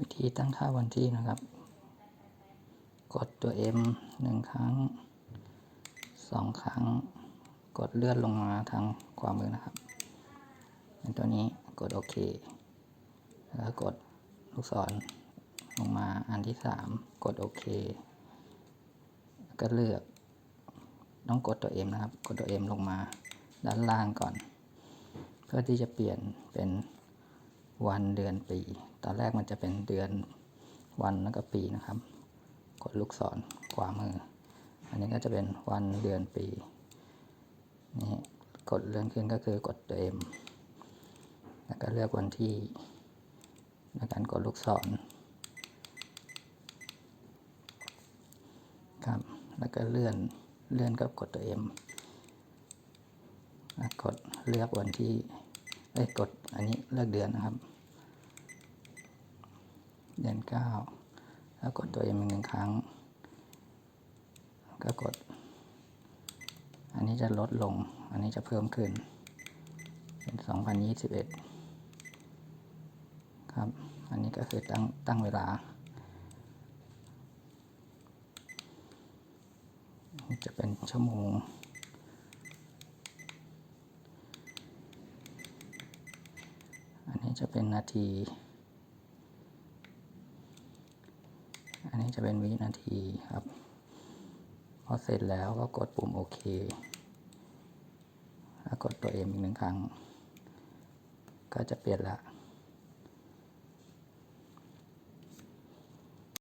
วิธีตั้งค่าวันที่นะครับ กดตัว M หนึ่งครั้งสองครั้ง กดเลื่อนลงมาทางขวามือนะครับเป็นตัวนี้กดโอเค แล้วกดลูกศรลงมาอันที่สามกดโอเค ก็เลือก ต้องกดตัว M นะครับ กดตัว M ลงมาด้านล่างก่อน เพื่อที่จะเปลี่ยนเป็น วันเดือนปี ตอนแรกมันจะเป็นเดือนวันแล้วก็ปีนะครับ กดลูกศรขวามือ อันนี้ก็จะเป็นวันเดือนปี นี่กดเลื่อนขึ้นก็คือกดตัว M แล้วก็เลือกวันที่ในการกดลูกศรครับ แล้วก็เลื่อนเลื่อนก็กดตัว M แล้วกดเลือกวันที่ เอ้กดอันนี้เลือกเดือนนะครับ เดือนเก้าแล้วกดตัว M อีหนึ่งครั้ง ก็กด อันนี้จะลดลง อันนี้จะเพิ่มขึ้น เป็นสองพันยี่สิบเอ็ดครับ อันนี้ก็คือตั้งตั้งเวลา จะเป็นชั่วโมง อันนี้ จะเป็นนาที อันนี้จะเป็นวินาทีครับ พอเสร็จแล้วก็กดปุ่มโอเค แล้วกดตัวเอมอีกหนึ่งครั้ง ก็จะเปลี่ยนละ